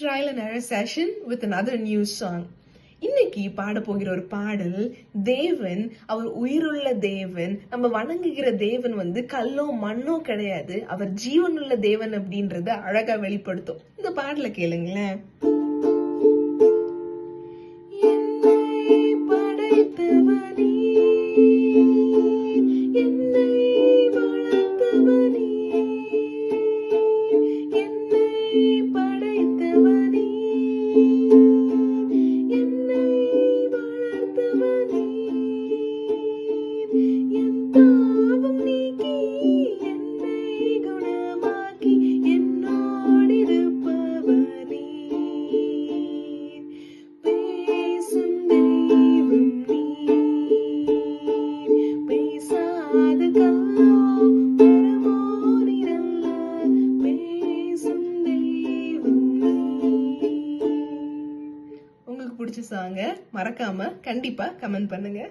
Trial and error session with another new song இன்னைக்கு பாட போகிற ஒரு பாடல் தேவன் அவர் உயிருள்ள தேவன் நம்ம வணங்குகிற தேவன் வந்து கல்லோ மண்ணோ கிடையாது. அவர் ஜீவனுள்ள தேவன் அப்படின்றத அழகா வெளிப்படுத்தும். இந்த பாடலை கேளுங்களேன். பிடிச்ச சாங்க மறக்காம கண்டிப்பா கமெண்ட் பண்ணுங்க.